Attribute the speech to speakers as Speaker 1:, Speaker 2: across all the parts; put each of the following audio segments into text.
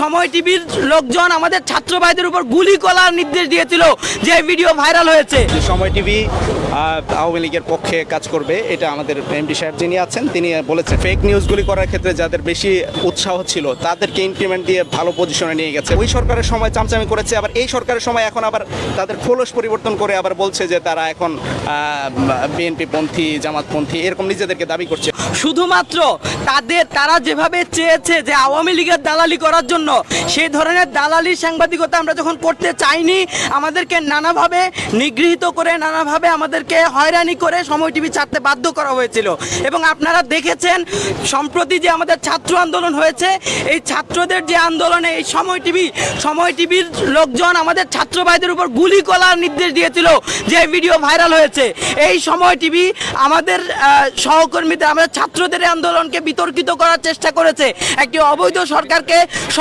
Speaker 1: সময় টিভির লোকজন আমাদের ছাত্র ভাইদের উপর গুলি করার নির্দেশ দিয়েছিল যে ভিডিও ভাইরাল হয়েছে।
Speaker 2: সময় টিভি আওয়ামী লীগের পক্ষে কাজ করবে এটা আমাদের এমডি সাহেব যিনি আছেন তিনি বলেছেন ফেক নিউজগুলি করার ক্ষেত্রে যাদের বেশি উৎসাহ ছিল তাদেরকে ইনক্রিমেন্ট দিয়ে ভালো পজিশনে নিয়ে গেছে। ওই সরকারের সময় চামচামি করেছে আবার এই সরকারের সময় এখন আবার তাদের খোলস পরিবর্তন করে আবার বলছে যে তারা এখন বিএনপি পন্থী জামাতপন্থী এরকম নিজেদেরকে দাবি করছে।
Speaker 1: শুধুমাত্র তাদের তারা যেভাবে চেয়েছে যে আওয়ামী লীগের দালালি করার জন্য সেই ধরনের দালালির সাংবাদিকতা আমরা যখন করতে চাইনি, আমাদেরকে নানাভাবে নিগৃহীত করে, নানাভাবে আমাদেরকে হয়রানি করে সময় টিভি ছাড়তে বাধ্য করা হয়েছিল। এবং আপনারা দেখেছেন, সম্প্রতি যে আমাদের ছাত্র আন্দোলন হয়েছে, এই ছাত্রদের যে আন্দোলনে এই সময় টিভি, সময় টিভির লোকজন আমাদের ছাত্র ভাইদের উপর গুলি করার নির্দেশ দিয়েছিল যে ভিডিও ভাইরাল হয়েছে। এই সময় টিভি আমাদের সহকর্মীদের, আমাদের ছাত্রদের আন্দোলনকে বিতর্কিত করার চেষ্টা করেছে। একটি অবৈধ সরকারকে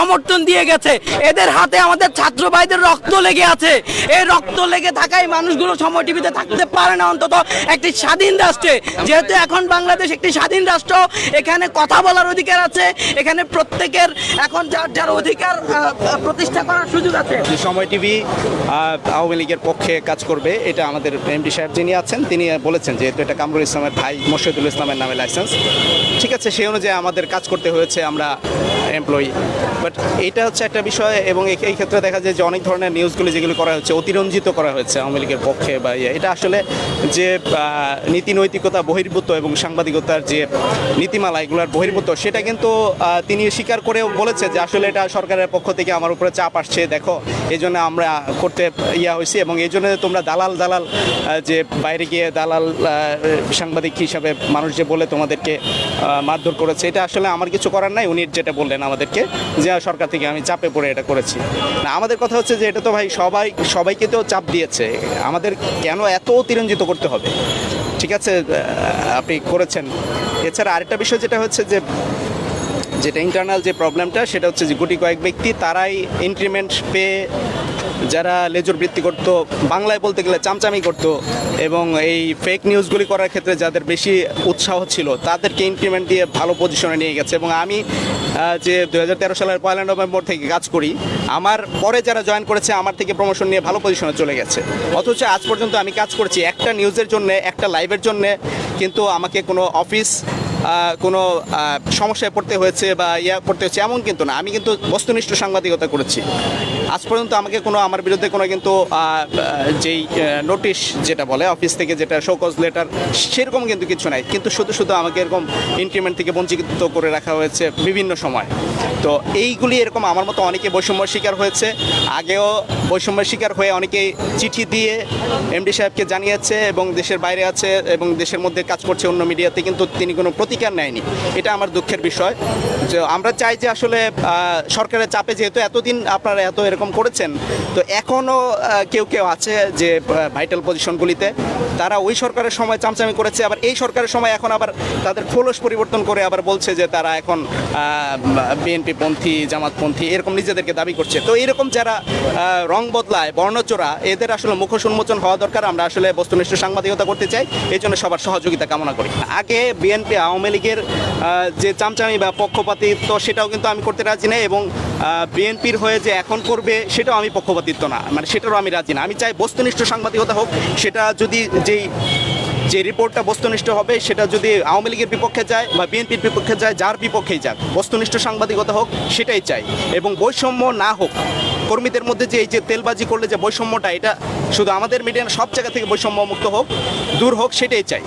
Speaker 1: সমর্থন দিয়ে গেছে। এদের হাতে আমাদের ছাত্র ভাইদের রক্ত লেগে আছে। এই রক্ত লেগে থাকায় মানুষগুলো সময় টিভিতে থাকতে পারে না অন্তত একটি স্বাধীন রাষ্ট্রে। যেহেতু এখন বাংলাদেশ একটি স্বাধীন রাষ্ট্র, এখানে কথা বলার অধিকার আছে। এখানে প্রত্যেকের এখন যার যার অধিকার প্রতিষ্ঠা করার সুযোগ আছে।
Speaker 2: সময় টিভি আওয়ামী লীগের পক্ষে কাজ করবে, এটা আমাদের এমডি সাহেব যিনি আছেন, তিনি বলেছেন যেহেতু এটা কামরুল ইসলামের ভাই মোর্শেদুল ইসলামের নামে লাইসেন্স ঠিক আছে, সেই অনুযায়ী আমাদের কাজ করতে হয়েছে আমরা এমপ্লয়ি বাট এটা হচ্ছে একটা বিষয় এবং এই- ক্ষেত্রে দেখা যায় যে অনেক ধরনের নিউজগুলি যেগুলো করা হচ্ছে, অতিরঞ্জিত করা হয়েছে আওয়ামী লীগের পক্ষে বা ইয়ে। এটা আসলে যে নীতি নৈতিকতা বহির্ভূত এবং সাংবাদিকতার যে নীতিমালা, এগুলোর বহির্ভূত, সেটা কিন্তু তিনি স্বীকার করেও বলেছে যে আসলে এটা সরকারের পক্ষ থেকে আমার উপরে চাপ আসছে, দেখো এই জন্য আমরা করতে ইয়া হয়েছি এবং এই জন্য তোমরা দালাল দালাল যে বাইরে গিয়ে দালাল সাংবাদিক হিসাবে মানুষ যে বলে তোমাদেরকে মারধর করেছে, এটা আসলে আমার কিছু করার নাই, উনি যেটা বললেন আমাদেরকে, যে সরকার থেকে আমি চাপে পড়ে এটা করেছি। না, আমাদের কথা হচ্ছে যে এটা তো ভাই সবাই, সবাইকে তো চাপ দিয়েছে। আমাদের কেন এত অতিরঞ্জিত করতে হবে? ঠিক আছে আপনি করেছেন। এছাড়া আরেকটা বিষয় যেটা হচ্ছে যে যেটা ইন্টারনাল যে প্রবলেমটা সেটা হচ্ছে যে গুটি কয়েক ব্যক্তি, তারাই ইনক্রিমেন্ট পেয়ে যারা লেজর বৃত্তি করত, বাংলায় বলতে গেলে চামচামি করত এবং এই ফেক নিউজগুলি করার ক্ষেত্রে যাদের বেশি উৎসাহ ছিল, তাদেরকে ইনক্রিমেন্ট দিয়ে ভালো পজিশনে নিয়ে গেছে। এবং আমি যে দু হাজার তেরো সালের পয়লা নভেম্বর থেকে কাজ করি, আমার পরে যারা জয়েন করেছে, আমার থেকে প্রমোশন নিয়ে ভালো পজিশনে চলে গেছে। অথচ আজ পর্যন্ত আমি কাজ করছি একটা নিউজের জন্য, একটা লাইভের জন্য, কিন্তু আমাকে কোনো অফিস কোনো সমস্যায় পড়তে হয়েছে বা ইয়া পড়তে হচ্ছে এমন কিন্তু না। আমি কিন্তু বস্তুনিষ্ঠ সাংবাদিকতা করেছি। আজ পর্যন্ত আমাকে কোনো, আমার বিরুদ্ধে কোনো কিন্তু যেই নোটিশ যেটা বলে, অফিস থেকে যেটা শোকজ লেটার, সেরকম কিন্তু কিছু নাই। কিন্তু শুধু শুধু আমাকে এরকম ইনক্রিমেন্ট থেকে বঞ্চিত করে রাখা হয়েছে বিভিন্ন সময়। তো এইগুলি এরকম আমার মতো অনেকে বৈষম্যের শিকার হয়েছে। আগেও বৈষম্যের শিকার হয়ে অনেকেই চিঠি দিয়ে এমডি সাহেবকে জানিয়েছে এবং দেশের বাইরে আছে এবং দেশের মধ্যে কাজ করছে অন্য মিডিয়াতে, কিন্তু তিনি কোনো প্রতিকার নেয়নি। এটা আমার দুঃখের বিষয়। যে আমরা চাই যে আসলে সরকারের চাপে যেহেতু এতদিন আপনারা এত এরকম করেছেন, তো এখনও কেউ কেউ আছে যে ভাইটাল পজিশনগুলিতে তারা ওই সরকারের সময় চামচামি করেছে, আবার এই সরকারের সময় এখন আবার তাদের খোলস পরিবর্তন করে আবার বলছে যে, তারা এখন বিএনপি পন্থী জামাতপন্থী, এরকম নিজেদেরকে দাবি করছে। তো এরকম যারা রং বদলায়, বর্ণচোরা, এদের আসলে মুখোশ উন্মোচন হওয়া দরকার। আমরা আসলে বস্তুনিষ্ঠ সাংবাদিকতা করতে চাই, এই জন্য সবার সহযোগিতা কামনা করি। আগে বিএনপি আওয়ামী লীগের যে চামচামি বা পক্ষপাতিত্ব সেটাও কিন্তু আমি করতে রাজি নেই এবং বিএনপির হয়ে যে এখন করবে সেটাও আমি পক্ষপাতিত্ব না। মানে সেটারও আমি রাজি না। আমি চাই বস্তুনিষ্ঠ সাংবাদিকতা হোক, সেটা যদি যেই, যে রিপোর্টটা বস্তুনিষ্ঠ হবে, সেটা যদি আওয়ামী লীগের বিপক্ষে যায় বা বিএনপির বিপক্ষে যায়, যার বিপক্ষেই যাক, বস্তুনিষ্ঠ সাংবাদিকতা হোক, সেটাই চাই। এবং বৈষম্য না হোক, কর্মীদের মধ্যে যে এই যে তেলবাজি করলে যে বৈষম্যটা, এটা শুধু আমাদের মিডিয়া সব জায়গা থেকে বৈষম্য মুক্ত হোক, দূর হোক, সেটাই চাই।